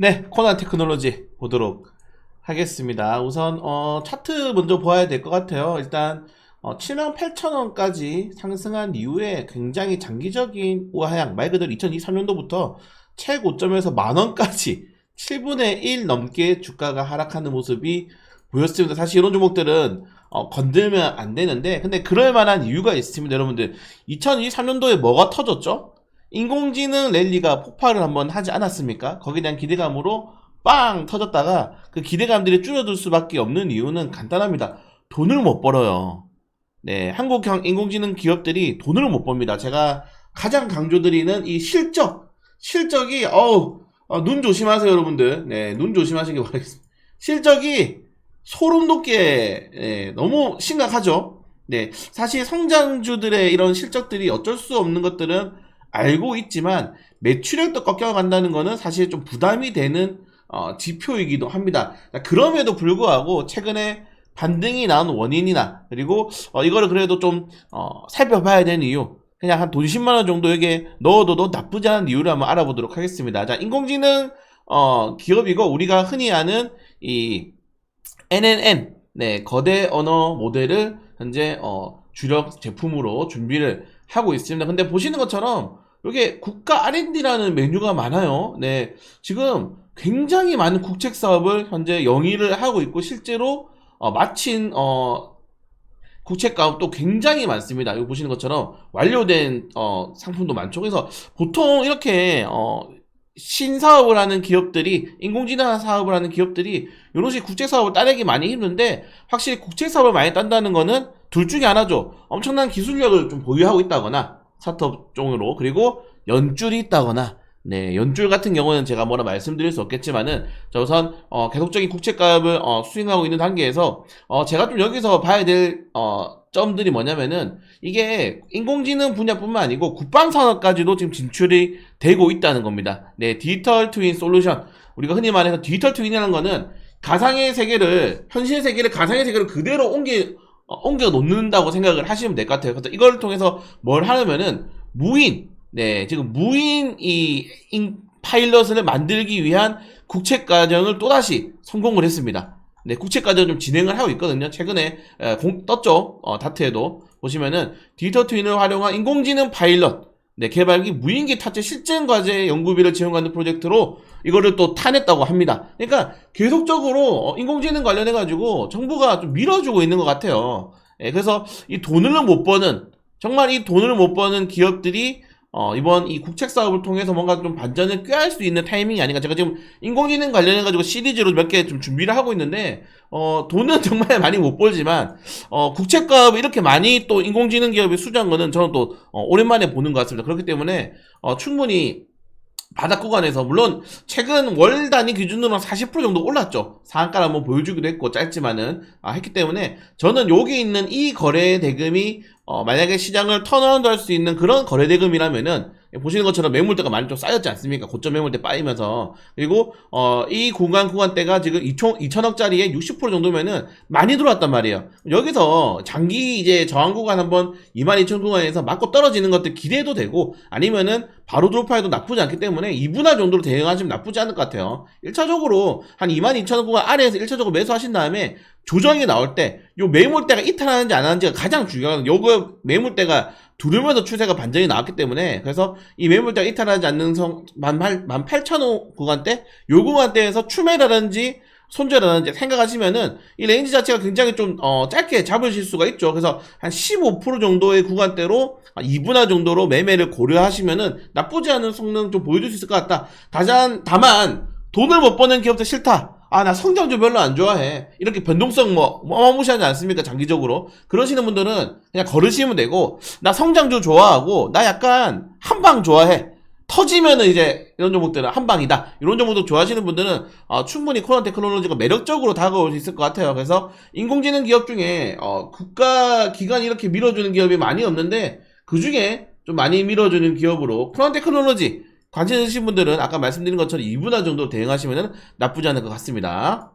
네, 코난 테크놀로지 보도록 하겠습니다. 우선 어, 차트 먼저 보아야 될 것 같아요. 일단 어, 78,000원까지 상승한 이후에 굉장히 장기적인 우하향, 말 그대로 2023년도부터 최고점에서 만 원까지 7분의 1 넘게 주가가 하락하는 모습이 보였습니다. 사실 이런 종목들은 어, 건들면 안 되는데, 근데 그럴 만한 이유가 있습니다, 여러분들. 2023년도에 뭐가 터졌죠? 인공지능 랠리가 폭발을 한번 하지 않았습니까? 거기에 대한 기대감으로 빵 터졌다가 그 기대감들이 줄어들 수밖에 없는 이유는 간단합니다. 돈을 못 벌어요. 네, 한국 경- 인공지능 기업들이 돈을 못 법니다. 제가 가장 강조드리는 이 실적, 실적이 어우 어, 눈 조심하세요, 여러분들. 네, 눈 조심하시기 바라겠습니다. 실적이 소름 돋게 예, 너무 심각하죠. 네, 사실 성장주들의 이런 실적들이 어쩔 수 없는 것들은 알고 있지만 매출액도 꺾여간다는 거는 사실 좀 부담이 되는 어, 지표이기도 합니다. 자, 그럼에도 불구하고 최근에 반등이 나온 원인이나 그리고 어, 이거를 그래도 좀 어, 살펴봐야 되는 이유 그냥 한 돈 10만 원 정도에게 넣어둬도 나쁘지 않은 이유를 한번 알아보도록 하겠습니다. 자, 인공지능 어, 기업이고 우리가 흔히 아는 이 NNN 네, 거대 언어 모델을 현재 어, 주력 제품으로 준비를 하고 있습니다. 근데 보시는 것처럼 이게 국가 R&D라는 메뉴가 많아요. 네, 지금 굉장히 많은 국책 사업을 현재 영위를 하고 있고 실제로 어, 마친 어, 국책 가업도 굉장히 많습니다. 여기 보시는 것처럼 완료된 어, 상품도 많죠. 그래서 보통 이렇게 어, 신사업을 하는 기업들이 인공지능 사업을 하는 기업들이 이런 식의 국책 사업을 따내기 많이 힘든데 확실히 국책 사업을 많이 딴다는 거는 둘 중에 하나죠. 엄청난 기술력을 좀 보유하고 있다거나 쪽으로 그리고 연줄이 있다거나 네 연줄 같은 경우는 제가 뭐라 말씀드릴 수 없겠지만은 자 우선 어, 계속적인 가업을 어, 수행하고 있는 단계에서 어, 제가 좀 여기서 봐야 될 어, 점들이 뭐냐면은 이게 인공지능 분야뿐만 아니고 국방 산업까지도 지금 진출이 되고 있다는 겁니다. 네, 디지털 트윈 솔루션. 우리가 흔히 말해서 디지털 트윈이라는 거는 가상의 세계를 현실 세계를 가상의 세계로 그대로 어, 옮겨 놓는다고 생각을 하시면 될 것 같아요. 그래서 이걸 통해서 뭘 하려면은 무인, 네, 지금 무인 이 인- 파일럿을 만들기 위한 국책 과정을 또다시 성공을 했습니다. 네, 국책 과정 좀 진행을 하고 있거든요. 최근에 에, 공, 떴죠. 어, 다트에도 보시면은 디지털 트윈을 활용한 인공지능 파일럿 네, 개발기 무인기 탑재 실전 과제 연구비를 지원하는 프로젝트로 이거를 또 타냈다고 합니다. 그러니까 계속적으로 어, 인공지능 관련해 가지고 정부가 좀 밀어주고 있는 것 같아요. 예, 그래서 이 돈을 못 버는 정말 이 돈을 못 버는 기업들이 어, 이번 이 국책 사업을 통해서 뭔가 좀 반전을 꾀할 수 있는 타이밍이 아닌가. 제가 지금 인공지능 관련해 가지고 시리즈로 몇 개 좀 준비를 하고 있는데 어, 돈은 정말 많이 못 벌지만 어, 국책 가업을 이렇게 많이 또 인공지능 기업이 수주한 거는 저는 또 어, 오랜만에 보는 것 같습니다. 그렇기 때문에 어, 충분히 바닥 구간에서 물론 최근 월 단위 기준으로 40% 정도 올랐죠. 상한가를 한번 보여주기도 했고 짧지만은 아, 했기 때문에 저는 여기 있는 이 거래 대금이 어, 만약에 시장을 턴어라운드 할 수 있는 그런 거래 대금이라면은 보시는 것처럼 매물대가 많이 좀 쌓였지 않습니까? 고점 매물대 빠이면서 그리고 어, 이 구간 구간대가 지금 2천, 2천억짜리에 60% 정도면은 많이 들어왔단 말이에요. 여기서 장기 이제 저항 구간 한번 22,000 구간에서 맞고 떨어지는 것들 기대도 되고 아니면은 바로 돌파해도 나쁘지 않기 때문에 2분할 정도로 대응하시면 나쁘지 않을 것 같아요. 1차적으로 한22,000 구간 아래에서 1차적으로 매수하신 다음에 조정이 나올 때 요 매물대가 이탈하는지 안 하는지가 가장 중요한 요거 매물대가 두르면서 추세가 반전이 나왔기 때문에 그래서 이 매물대가 이탈하지 않는 성 18,000원 구간대 요 구간대에서 추매라든지 손절하는지 생각하시면은 이 레인지 자체가 굉장히 좀 어, 짧게 잡으실 수가 있죠. 그래서 한 15% 정도의 구간대로 2분할 정도로 매매를 고려하시면은 나쁘지 않은 성능 좀 보여줄 수 있을 것 같다. 다만 다만 돈을 못 버는 기업도 싫다. 아, 나 성장주 별로 안 좋아해. 이렇게 변동성 뭐, 뭐 어마무시하지 않습니까? 장기적으로. 그러시는 분들은 그냥 걸으시면 되고, 나 성장주 좋아하고, 나 약간 한방 좋아해. 터지면은 이제 이런 종목들은 한방이다. 이런 종목도 좋아하시는 분들은 어, 충분히 코난 테크놀로지가 매력적으로 다가올 수 있을 것 같아요. 그래서 인공지능 기업 중에 어, 국가 기관이 이렇게 밀어주는 기업이 많이 없는데 그 중에 좀 많이 밀어주는 기업으로 코난 테크놀로지 관심 있으신 분들은 아까 말씀드린 것처럼 2분할 정도 대응하시면 나쁘지 않을 것 같습니다.